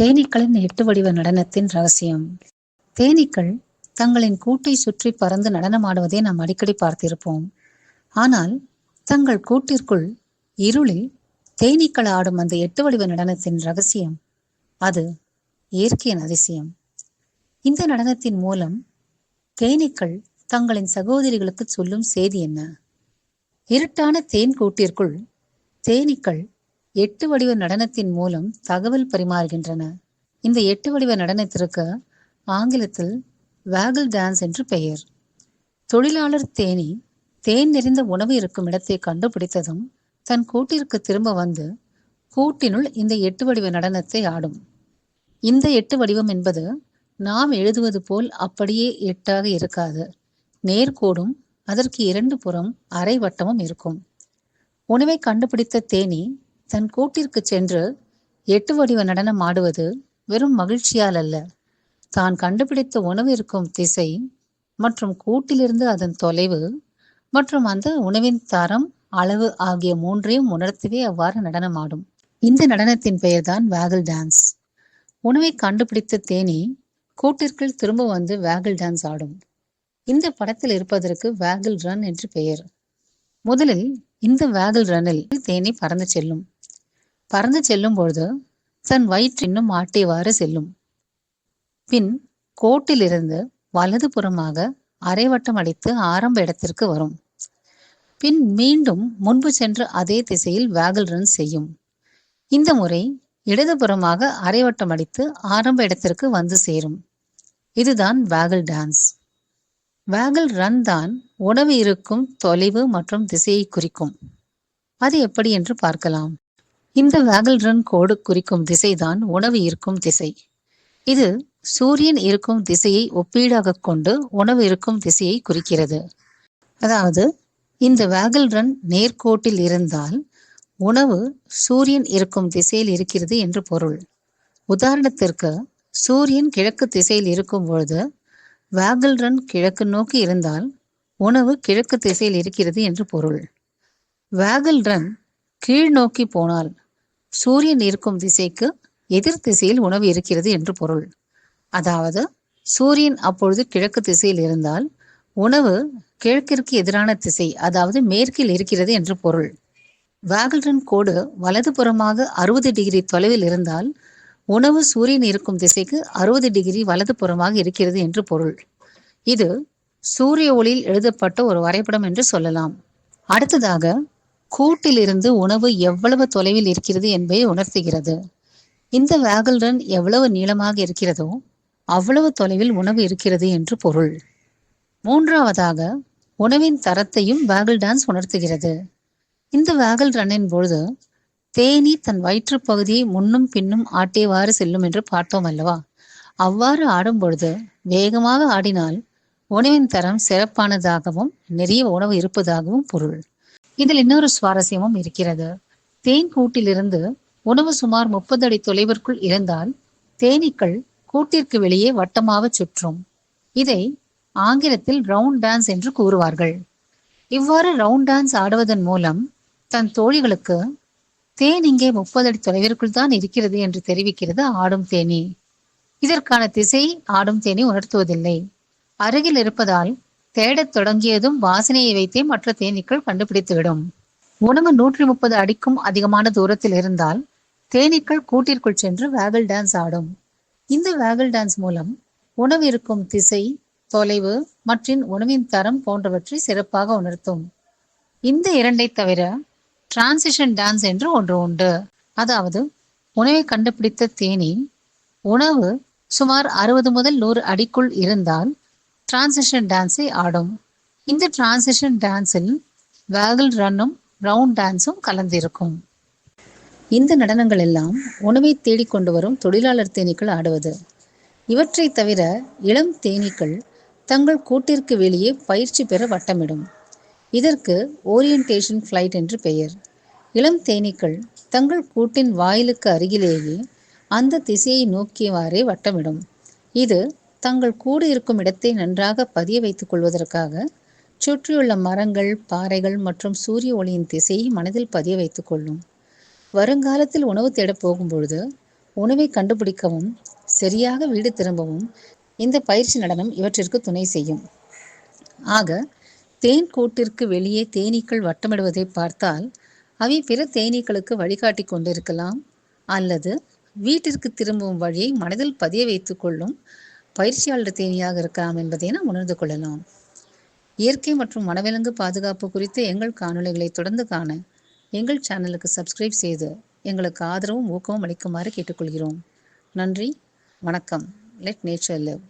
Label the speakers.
Speaker 1: தேனீக்களின் எட்டு வடிவ நடனத்தின் ரகசியம். தேனீக்கள் தங்களின் கூட்டை சுற்றி பறந்து நடனமாடுவதை நாம் அடிக்கடி பார்த்திருப்போம். ஆனால் தங்கள் கூட்டிற்குள் இருளில் தேனீக்கள் ஆடும் அந்த எட்டு வடிவ நடனத்தின் ரகசியம் அது இயற்கையின் அதிசயம். இந்த நடனத்தின் மூலம் தேனீக்கள் தங்களின் சகோதரிகளுக்கு சொல்லும் செய்தி என்ன? இருட்டான தேன் கூட்டிற்குள் தேனீக்கள் எட்டு வடிவ நடனத்தின் மூலம் தகவல் பரிமாறுகின்றன. இந்த எட்டு வடிவ நடனத்திற்கு ஆங்கிலத்தில் வேகல் டான்ஸ் என்று பெயர். தொழிலாளர் தேனி தேன் நிறைந்த உணவு இருக்கும் இடத்தை கண்டுபிடித்ததும் தன் கூட்டிற்கு திரும்ப வந்து கூட்டினுள் இந்த எட்டு வடிவ நடனத்தை ஆடும். இந்த எட்டு வடிவம் என்பது நாம் எழுதுவது போல் அப்படியே எட்டாக இருக்காது. நேர்கோடும் அதற்கு இரண்டு புறம் அரை வட்டமும் இருக்கும். உணவை கண்டுபிடித்த தேனி தன் கூட்டிற்கு சென்று எட்டு வடிவ நடனம் ஆடுவது வெறும் மகிழ்ச்சியால் அல்ல. தான் கண்டுபிடித்த உணவு இருக்கும் திசை மற்றும் கூட்டிலிருந்து அதன் தொலைவு மற்றும் அந்த உணவின் தரம் அளவு ஆகிய மூன்றையும் உணர்த்தவே அவ்வாறு நடனம் ஆடும். இந்த நடனத்தின் பெயர்தான் வேகல் டான்ஸ். உணவை கண்டுபிடித்த தேனி கூட்டிற்குள் திரும்ப வந்து வேகல் டான்ஸ் ஆடும். இந்த படத்தில் இருப்பதற்கு வேகல் ரன் என்று பெயர். முதலில் இந்த வேகல் ரன்னில் தேனி பறந்து செல்லும். பறந்து செல்லும் பொழுது தன் வயிற்றின்னும் ஆட்டியவாறு செல்லும். பின் கோட்டிலிருந்து வலது புறமாக அரைவட்டம் அடித்து ஆரம்ப இடத்திற்கு வரும். பின் மீண்டும் முன்பு சென்ற அதே திசையில் வேகல் ரன் செய்யும். இந்த முறை இடதுபுறமாக அரைவட்டம் அடித்து ஆரம்ப இடத்திற்கு வந்து சேரும். இதுதான் வேகல் டான்ஸ். வேகல் ரன் தான் உணவு இருக்கும் தொலைவு மற்றும் திசையை குறிக்கும். அது எப்படி என்று பார்க்கலாம். இந்த வேகல் ரன் கோடு குறிக்கும் திசைதான் உணவு இருக்கும் திசை. இது சூரியன் இருக்கும் திசையை ஒப்பீடாக கொண்டு உணவு இருக்கும் திசையை குறிக்கிறது. அதாவது இந்த வேகல் ரன் நேர்கோட்டில் இருந்தால் உணவு சூரியன் இருக்கும் திசையில் இருக்கிறது என்று பொருள். உதாரணத்திற்கு சூரியன் கிழக்கு திசையில் இருக்கும் பொழுது வேகல் ரன் கிழக்கு நோக்கி இருந்தால் உணவு கிழக்கு திசையில் இருக்கிறது என்று பொருள். வேகல் ரன் கீழ் நோக்கி போனால் சூரியன் இருக்கும் திசைக்கு எதிர் திசையில் உணவு இருக்கிறது என்று பொருள். அதாவது சூரியன் அப்பொழுது கிழக்கு திசையில் இருந்தால் உணவு கிழக்கிற்கு எதிரான திசை அதாவது மேற்கில் இருக்கிறது என்று பொருள். வேகல்ரன் கோடு வலதுபுறமாக அறுபது டிகிரி தொலைவில் இருந்தால் உணவு சூரியன் இருக்கும் திசைக்கு அறுபது டிகிரி வலதுபுறமாக இருக்கிறது என்று பொருள். இது சூரிய ஒளியில் எழுதப்பட்ட ஒரு வரைபடம் என்று சொல்லலாம். அடுத்ததாக கூட்டிலிருந்து உணவு எவ்வளவு தொலைவில் இருக்கிறது என்பதை உணர்த்துகிறது. இந்த வேகல் ரன் எவ்வளவு நீளமாக இருக்கிறதோ அவ்வளவு தொலைவில் உணவு இருக்கிறது என்று பொருள். மூன்றாவதாக உணவின் தரத்தையும் வேகல் டான்ஸ் உணர்த்துகிறது. இந்த வேகல் ரன்னின் பொழுது தேனி தன் வயிற்றுப் பகுதியை முன்னும் பின்னும் ஆட்டியவாறு செல்லும் என்று பார்த்தோம் அல்லவா? அவ்வாறு ஆடும் பொழுது வேகமாக ஆடினால் உணவின் தரம் சிறப்பானதாகவும் நிறைய உணவு இருப்பதாகவும் பொருள். இதில் இன்னொரு சுவாரஸ்யமும் இருக்கிறது. தேன் கூட்டிலிருந்து உணவு சுமார் முப்பது அடி தொலைவிற்குள் இருந்தால் தேனீக்கள் கூட்டிற்கு வெளியே வட்டமாக சுற்றும். இதை ஆங்கிலத்தில் ரவுண்ட் டான்ஸ் என்று கூறுவார்கள். இவ்வாறு ரவுண்ட் டான்ஸ் ஆடுவதன் மூலம் தன் தோழிகளுக்கு தேன் இங்கே முப்பது அடி தொலைவிற்குள் தான் இருக்கிறது என்று தெரிவிக்கிறது ஆடும் தேனி. இதற்கான திசை ஆடும் தேனி உணர்த்துவதில்லை. அருகில் இருப்பதால் தேடத் தொடங்கியதும் வாசனையை வைத்தே மற்ற தேனீக்கள் கண்டுபிடித்துவிடும். உணவு நூற்றி முப்பது அடிக்கும் அதிகமான தூரத்தில் இருந்தால் தேனீக்கள் கூட்டிற்குள் சென்று வேகல் டான்ஸ் ஆடும். இந்த வேகல் டான்ஸ் மூலம் உணவு இருக்கும் திசை தொலைவு மற்றும் உணவின் தரம் போன்றவற்றை சிறப்பாக உணர்த்தும். இந்த இரண்டை தவிர டிரான்சிஷன் டான்ஸ் என்று ஒன்று உண்டு. அதாவது உணவை கண்டுபிடித்த தேனி உணவு சுமார் அறுபது முதல் நூறு அடிக்குள் இருந்தால் டிரான்சிஷன் டான்ஸை ஆடும். இந்த டிரான்சிஷன் டான்ஸில் வேகல் ரன்னும் ரவுண்ட் டான்ஸும் கலந்திருக்கும். இந்த நடனங்கள் எல்லாம் உணவை தேடிக்கொண்டு வரும் தொழிலாளர் தேனீக்கள் ஆடுவது. இவற்றை தவிர இளம் தேனீக்கள் தங்கள் கூட்டிற்கு வெளியே பயிற்சி பெற வட்டமிடும். இதற்கு ஓரியன்டேஷன் ஃப்ளைட் என்று பெயர். இளம் தேனீக்கள் தங்கள் கூட்டின் வாயிலுக்கு அருகிலேயே அந்த திசையை நோக்கியவாறே வட்டமிடும். இது தங்கள் கூடு இருக்கும் இடத்தை நன்றாக பதிய வைத்துக் கொள்வதற்காக சுற்றியுள்ள மரங்கள் பாறைகள் மற்றும் சூரிய ஒளியின் திசையை மனதில் பதிய வைத்துக் கொள்ளும். வருங்காலத்தில் உணவு தேடப் போகும்பொழுது உணவை கண்டுபிடிக்கவும் சரியாக வீடு திரும்பவும் இந்த பயிற்சி நடனம் இவற்றிற்கு துணை செய்யும். ஆக தேன் கூட்டிற்கு வெளியே தேனீக்கள் வட்டமிடுவதை பார்த்தால் அவை பிற தேனீக்களுக்கு வழிகாட்டி கொண்டிருக்கலாம் அல்லது வீட்டிற்கு திரும்பும் வழியை மனதில் பதிய வைத்துக் கொள்ளும் பயிற்சியாளர் தேனியாக இருக்கலாம் என்பதை நாம் உணர்ந்து கொள்ளலாம். இயற்கை மற்றும் வனவிலங்கு பாதுகாப்பு குறித்த எங்கள் காணொளிகளை தொடர்ந்து காண எங்கள் சேனலுக்கு சப்ஸ்கிரைப் செய்து எங்களுக்கு ஆதரவும் ஊக்கமும் அளிக்குமாறு கேட்டுக்கொள்கிறோம். நன்றி வணக்கம். Let nature live